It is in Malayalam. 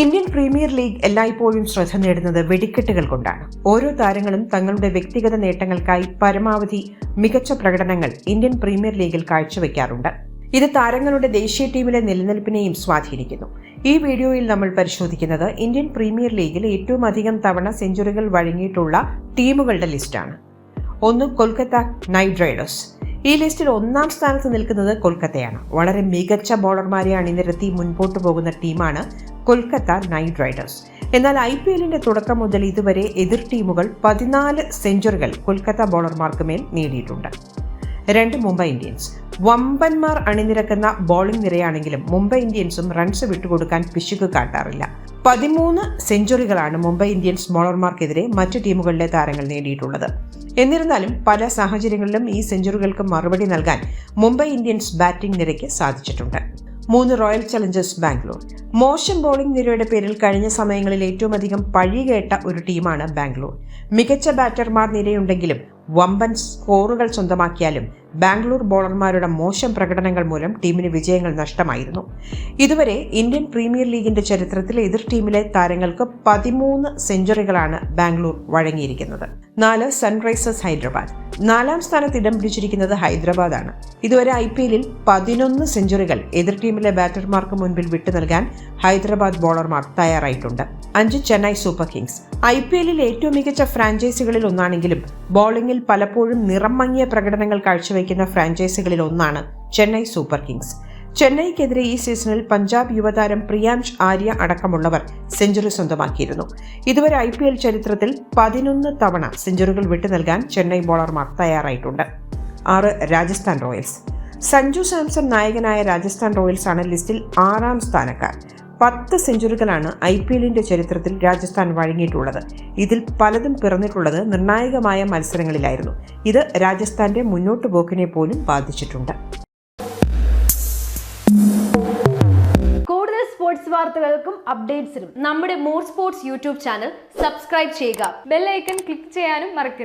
ഇന്ത്യൻ പ്രീമിയർ ലീഗ് എല്ലായ്പ്പോഴും ശ്രദ്ധ നേടുന്നത് വെടിക്കെട്ടുകൾ കൊണ്ടാണ്. ഓരോ താരങ്ങളും തങ്ങളുടെ വ്യക്തിഗത നേട്ടങ്ങൾക്കായി പരമാവധി മികച്ച പ്രകടനങ്ങൾ ഇന്ത്യൻ പ്രീമിയർ ലീഗിൽ കാഴ്ചവെക്കാറുണ്ട്. ഇത് താരങ്ങളുടെ ദേശീയ ടീമിലെ നിലനിൽപ്പിനെയും സ്വാധീനിക്കുന്നു. ഈ വീഡിയോയിൽ നമ്മൾ പരിശോധിക്കുന്നത് ഇന്ത്യൻ പ്രീമിയർ ലീഗിൽ ഏറ്റവും അധികം തവണ സെഞ്ചുറികൾ വഴങ്ങിയിട്ടുള്ള ടീമുകളുടെ ലിസ്റ്റാണ്. ഒന്ന് കൊൽക്കത്ത നൈറ്റ് റൈഡേഴ്സ്. ഈ ലിസ്റ്റിൽ ഒന്നാം സ്ഥാനത്ത് നിൽക്കുന്നത് കൊൽക്കത്തയാണ്. വളരെ മികച്ച ബോളർമാരെ അണിനിരത്തി മുൻപോട്ട് പോകുന്ന ടീമാണ് കൊൽക്കത്ത നൈറ്റ് റൈഡേഴ്സ്. എന്നാൽ ഐ പി എല്ലിന്റെ തുടക്കം മുതൽ ഇതുവരെ എതിർ ടീമുകൾ പതിനാല് സെഞ്ചുറികൾ കൊൽക്കത്ത ബോളർമാർക്ക് മേൽ നേടിയിട്ടുണ്ട്. രണ്ട് മുംബൈ ഇന്ത്യൻസ്. വമ്പന്മാർ അണിനിരക്കുന്ന ബോളിംഗ് നിരയാണെങ്കിലും മുംബൈ ഇന്ത്യൻസും റൺസ് വിട്ടുകൊടുക്കാൻ പിശുക്ക് കാട്ടാറില്ല. പതിമൂന്ന് സെഞ്ചുറികളാണ് മുംബൈ ഇന്ത്യൻസ് ബോളർമാർക്കെതിരെ മറ്റ് ടീമുകളിലെ താരങ്ങൾ നേടിയിട്ടുള്ളത്. എന്നിരുന്നാലും പല സാഹചര്യങ്ങളിലും ഈ സെഞ്ചുറികൾക്ക് മറുപടി നൽകാൻ മുംബൈ ഇന്ത്യൻസ് ബാറ്റിംഗ് നിരയ്ക്ക് സാധിച്ചിട്ടുണ്ട്. മൂന്ന് റോയൽ ചലഞ്ചേഴ്സ് ബാംഗ്ലൂർ. മോശം ബോളിംഗ് നിരയുടെ പേരിൽ കഴിഞ്ഞ സമയങ്ങളിൽ ഏറ്റവും അധികം പഴികേട്ട ഒരു ടീമാണ് ബാംഗ്ലൂർ. മികച്ച ബാറ്റർമാർ നിരയുണ്ടെങ്കിലും വമ്പൻ സ്കോറുകൾ സ്വന്തമാക്കിയാലും ബാംഗ്ലൂർ ബോളർമാരുടെ മോശം പ്രകടനങ്ങൾ മൂലം ടീമിന് വിജയങ്ങൾ നഷ്ടമായിരുന്നു. ഇതുവരെ ഇന്ത്യൻ പ്രീമിയർ ലീഗിന്റെ ചരിത്രത്തിലെ എതിർ ടീമിലെ താരങ്ങൾക്ക് പതിമൂന്ന് സെഞ്ചുറികളാണ് ബാംഗ്ലൂർ വഴങ്ങിയിരിക്കുന്നത്. നാല് സൺറൈസേഴ്സ് ഹൈദരാബാദ്. നാലാം സ്ഥാനത്ത് ഇടം പിടിച്ചിരിക്കുന്നത് ഹൈദരാബാദാണ്. ഇതുവരെ ഐ പി എല്ലിൽ പതിനൊന്ന് സെഞ്ചുറികൾ എതിർ ടീമിലെ ബാറ്റർമാർക്ക് മുൻപിൽ വിട്ടു നൽകാൻ ഹൈദരാബാദ് ബോളർമാർ തയ്യാറായിട്ടുണ്ട്. അഞ്ച് Chennai Super Kings. I P എല്ലിൽ ഏറ്റവും മികച്ച ഫ്രാഞ്ചൈസികളിൽ ഒന്നാണെങ്കിലും ബോളിംഗിൽ പലപ്പോഴും നിറം മങ്ങിയ പ്രകടനങ്ങൾ കാഴ്ചവെക്കുന്ന ഫ്രാഞ്ചൈസികളിൽ ഒന്നാണ് ചെന്നൈ സൂപ്പർ കിങ്സ്. ചെന്നൈക്കെതിരെ ഈ സീസണിൽ പഞ്ചാബ് യുവതാരം പ്രിയാംഷ് ആര്യ അടക്കമുള്ളവർ സെഞ്ചുറി സ്വന്തമാക്കിയിരുന്നു. ഇതുവരെ ഐ പി എൽ ചരിത്രത്തിൽ പതിനൊന്ന് തവണ സെഞ്ചുറികൾ വിട്ടു നൽകാൻ ചെന്നൈ ബോളർമാർ തയ്യാറായിട്ടുണ്ട്. ആറ് രാജസ്ഥാൻ റോയൽസ്. സഞ്ജു സാംസൺ നായകനായ രാജസ്ഥാൻ റോയൽസ് ആണ് ലിസ്റ്റിൽ ആറാം സ്ഥാനക്കാർ പത്ത് സെഞ്ചുറികളാണ് ഐ പി എല്ലിന്റെ ചരിത്രത്തിൽ രാജസ്ഥാൻ വഴങ്ങിയിട്ടുള്ളത്. ഇതിൽ പലതും പിറന്നിട്ടുള്ളത് നിർണായകമായ മത്സരങ്ങളിലായിരുന്നു. ഇത് രാജസ്ഥാന്റെ മുന്നോട്ടു പോക്കിനെ പോലും ബാധിച്ചിട്ടുണ്ട്. കൂടുതൽ സ്പോർട്സ് വാർത്തകൾക്കും അപ്ഡേറ്റ്സിനും നമ്മുടെ More Sports YouTube channel subscribe ചെയ്യുക. ബെല്ലൈക്കൺ ക്ലിക്ക് ചെയ്യാനും മറക്കരുത്.